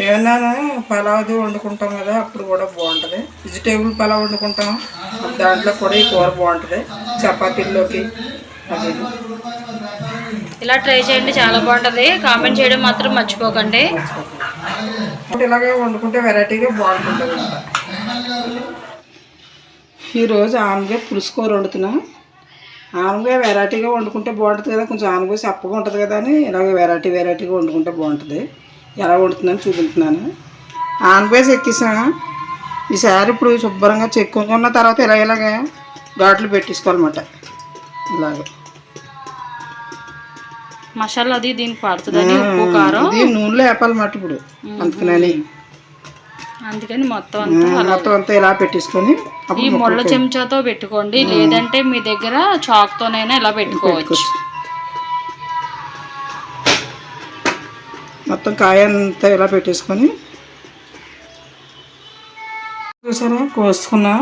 ఏమన్నా పలావ్ వండుకుంటాం కదా అప్పుడు కూడా బాగుంటుంది. వెజిటేబుల్ పలావ్ వండుకుంటాం. దాంట్లో కూడా ఈ కూర బాగుంటుంది. చపాతీల్లోకి అది ఇలా ట్రై చేయండి చాలా బాగుంటుంది. కామెంట్ చేయడం మాత్రం మర్చిపోకండి. ఇలాగే వండుకుంటే వెరైటీగా బాగుంటుంది ఈరోజు ఆనగా పులుసు కూర వండుతున్నాం. ఆనగా వెరైటీగా వండుకుంటే బాగుంటుంది కదా కొంచెం ఆనగా చప్పగా ఉంటుంది కదా అని ఇలాగ వెరైటీ వెరైటీగా వండుకుంటే బాగుంటుంది. ఎలా వండుతుందని చూపించున్నాను. ఆనగా ఎక్కిసాను ఈసారి ఇప్పుడు శుభ్రంగా చెక్కున్న తర్వాత ఇలా ఇలాగ ఘాట్లు పెట్టేసుకోవాలన్నమాట ఇలాగ. మసాలా అది దీనికి పడుతుందని ఉప్పు కారం. ఇది నూనెలో వేపాలన్నమాట ఇప్పుడు. అందుకనని. అందుకని మొత్తం అంతా మొత్తం అంతా ఇలా పెట్టేసుకొని ఈ ముళ్ళ చెంచాతో పెట్టుకోండి. లేదంటే మీ దగ్గర చాక్ తోనైనా ఇలా పెట్టుకోవచ్చు. మొత్తం కాయ అంతా ఇలా పెట్టేసుకొని చూసారా? కోసుకున్నా.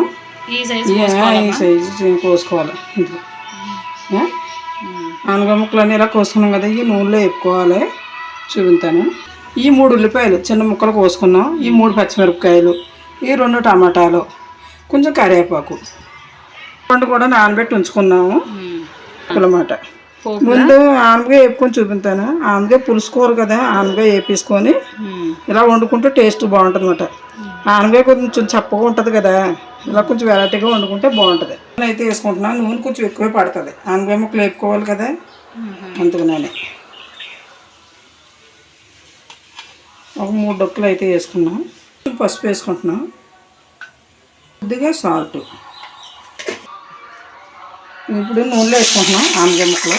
ఈ సైజు కోసుకోవాలి ఇంట్లో. ఏ? ఆనగ ముక్కలన్నీ ఇలా కోసుకున్నాం కదా ఈ నూనెలో వేపుకోవాలి. చూపిస్తాను ఈ మూడు ఉల్లిపాయలు చిన్న ముక్కలు కోసుకున్నాం. ఈ మూడు పచ్చిమిరపకాయలు ఈ రెండు టమాటాలు కొంచెం కరివేపాకు. రెండు కూడా నానబెట్టి ఉంచుకున్నాము. అన్నమాట ముందు ఆనగా వేపుకొని చూపిస్తాను ఆనగా పులుసు కూర కదా ఆనగా వేపేసుకొని ఇలా వండుకుంటే టేస్ట్ బాగుంటుంది అనమాట ఆనగా కొంచెం చప్పగా ఉంటుంది కదా ఇలా కొంచెం వెరైటీగా వండుకుంటే బాగుంటుంది. నూనె అయితే వేసుకుంటున్నాను. నూనె కొంచెం ఎక్కువే పడుతుంది. ఆనగా ముక్కలు వేపుకోవాలి కదా అందుకనే ఒక మూడు డొక్కులు అయితే వేసుకున్నాం పసుపు వేసుకుంటున్నాం కొద్దిగా సాల్ట్. ఇప్పుడు నూనెలో వేసుకుంటున్నాం ఆనగా ముక్కలు.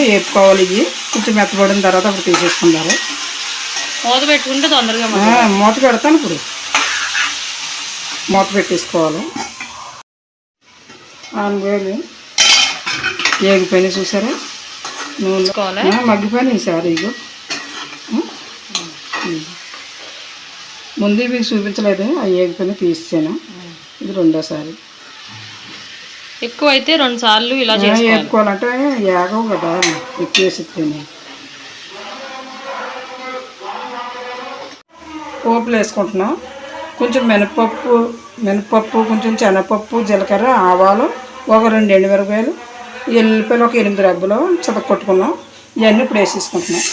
వేపుకోవాలి ఇవి. కొంచెం మెత్తబడిన తర్వాత అప్పుడు తీసేసుకుంటారు మూత పెట్టుకుంటే తొందరగా మూత పెడతాను ఇప్పుడు. మూత పెట్టేసుకోవాలి. ఆనవేలు ఏగిపోయినాయి చూసారా? నూనె మగ్గిపోయినాయి సార్ ఇగో. ముందు మీకు చూపించలేదు అవి ఏగిపోయినా తీసాను? ఇది రెండోసారి. ఎక్కువ అయితే రెండు సార్లు ఇలా ఆ, చేసుకోవాలి. వేపుకోవాలంటే ఏగవు కదా ఎక్కువ పోపులు వేసుకుంటున్నాం. కొంచెం మినపప్పు మినపప్పు కొంచెం శనగపప్పు జీలకర్ర ఆవాలు ఒక రెండు ఎండుమిరపకాయలు ఎల్లిపాయలు ఒక ఎనిమిది రబ్బలు చితక కొట్టుకున్నాం. ఇవన్నీ ఇప్పుడు వేసేసుకుంటున్నాం.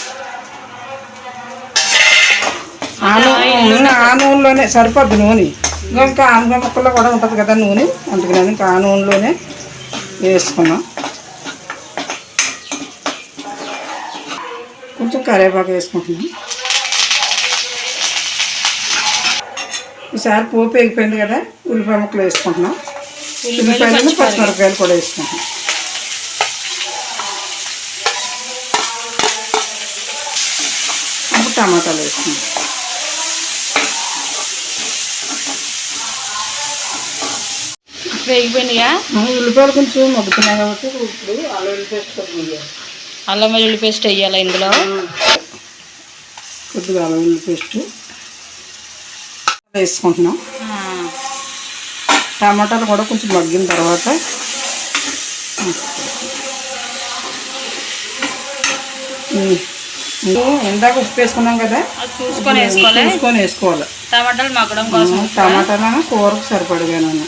ఆ నూనె ఆ నూనెలోనే సరిపోద్ది నూనె. ఇంకా ఇంకా ఆనగ ముక్కల్లో కూడా ఉంటుంది కదా నూనె. అందుకని ఇంకా ఆ నూనెలోనే వేసుకున్నాం. కొంచెం కరివేపాకు వేసుకుంటున్నాం. ఈసారి పోపు వేగిపోయింది కదా ఉల్లిపాయ ముక్కలు వేసుకుంటున్నాం. ఉల్లిపాయలు పచ్చిమిరపకాయలు కూడా వేసుకుంటున్నాం అప్పుడు టమాటాలు వేసుకుంటాం వేగిపోయినాయా? ఉల్లిపాయలు కొంచెం మగ్గుతున్నాయి కాబట్టి ఇప్పుడు అల్లం పేస్ట్ కొద్దిగా అల్లం వెల్లుల్లి పేస్ట్ వేయాలి ఇందులో? కొద్దిగా అల్లం వెల్లుల్లి పేస్ట్ వేసుకుంటున్నాం. టమాటాలు కూడా కొంచెం మగ్గిన తర్వాత ఉమ్. ఇందాక ఉప్పు వేసుకున్నాం కదా చూసుకొని వేసుకోవాలి. చూసుకొని వేసుకోవాలి. టమాటాలు మగ్గడం కోసం. టమాటాలను కూరకు సరిపడగాను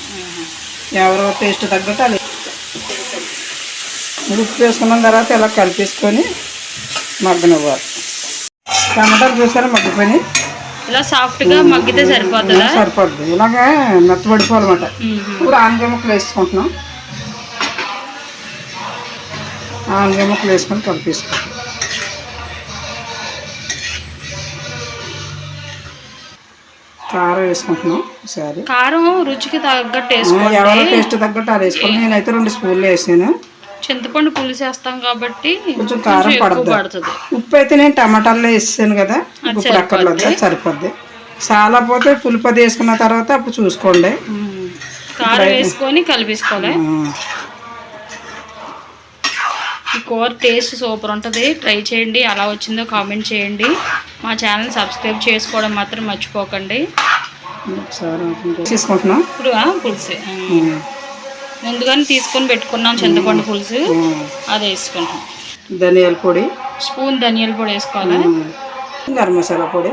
ఎవరో టేస్ట్ తగ్గట్టు అది. ఉప్పు వేసుకున్న తర్వాత ఇలా కలిపేసుకొని మగ్గనివ్వాలి. టమాటాలు చూసారా మగ్గిపోయి ఇలా సాఫ్ట్గా మగ్గితే సరిపోతుందా? సరిపోద్ది. ఇలాగే మెత్తబడిపోవాలన్నమాట. ఇప్పుడు ఆనగ ముక్కలు వేసుకుంటున్నాం. ఆనగ ముక్కలు వేసుకొని కలిపేసుకుంటాం కారం వేసుకుంటున్నాం ఈసారి కారం రుచికి తగ్గట్టు వేసుకోండి. ఎవరో టేస్ట్ తగ్గట్టు అది వేసుకుని నేనైతే రెండు స్పూన్లు వేసాను. చింతపండు పులుసు వేస్తాం కాబట్టి కొంచెం కారం పడుతుంది. ఉప్పు అయితే నేను టమాటాల్లో వేసాను కదా ఇప్పుడు అక్కర్లేదు సరిపోద్ది. చాలా పోతే పులిపది వేసుకున్న తర్వాత అప్పుడు చూసుకోండి. కారం వేసుకొని కలిపేసుకోవాలి. ఈ కూర టేస్ట్ సూపర్ ఉంటుంది. ట్రై చేయండి. ఎలా వచ్చిందో కామెంట్ చేయండి. మా ఛానల్ సబ్స్క్రైబ్ చేసుకోవడం మాత్రం మర్చిపోకండి. తీసుకుంటున్నాం? ఇప్పుడు పులుసు. ముందుగానే తీసుకొని పెట్టుకున్నాం చింతపండు పులుసు. అది వేసుకుంటాం. ధనియాల పొడి? స్పూన్ ధనియాల పొడి వేసుకోవాలి? గరం మసాలా పొడి?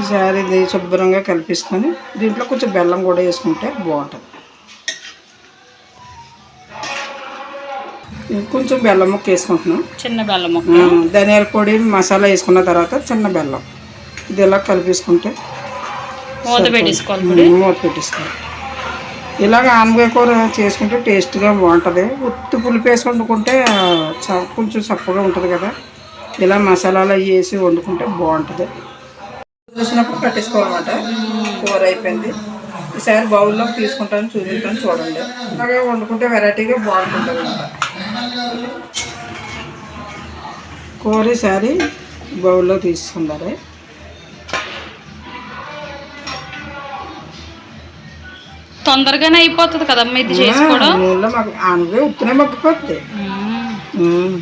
ఈసారి ఇది శుభ్రంగా కలిపేసుకొని దీంట్లో కొంచెం బెల్లం కూడా వేసుకుంటే బాగుంటుంది. కొంచెం బెల్లం ముక్క వేసుకుంటున్నాం. చిన్న బెల్లం ముక్క. ధనియాల పొడి మసాలా వేసుకున్న తర్వాత చిన్న బెల్లం. ఇది ఇలా కలిపేసుకుంటే మూత పెట్టేసుకోవాలి మూత పెట్టేసుకోవాలి. ఇలాగ ఆనపకాయ కూర చేసుకుంటే టేస్ట్గా బాగుంటుంది. ఉత్తి పులుపు వేసి వండుకుంటే కొంచెం చప్పగా ఉంటుంది కదా. ఇలా మసాలాలు అవి వేసి వండుకుంటే బాగుంటుంది. చూసినప్పుడు కట్టేసుకోవాలన్నమాట కూర అయిపోయింది. ఈసారి బౌల్లో తీసుకుంటాను చూపించాను చూడండి. అలాగే వండుకుంటే వెరైటీగా బాగుంటుంది అనమాట కూర ఈసారి బౌల్లో తీసుకుంటారు తొందరగానే అయిపోతుంది కదమ్మా ఇది చేసుకోవడం మాకు ఆనగా ఉత్తనే. ఉమ్.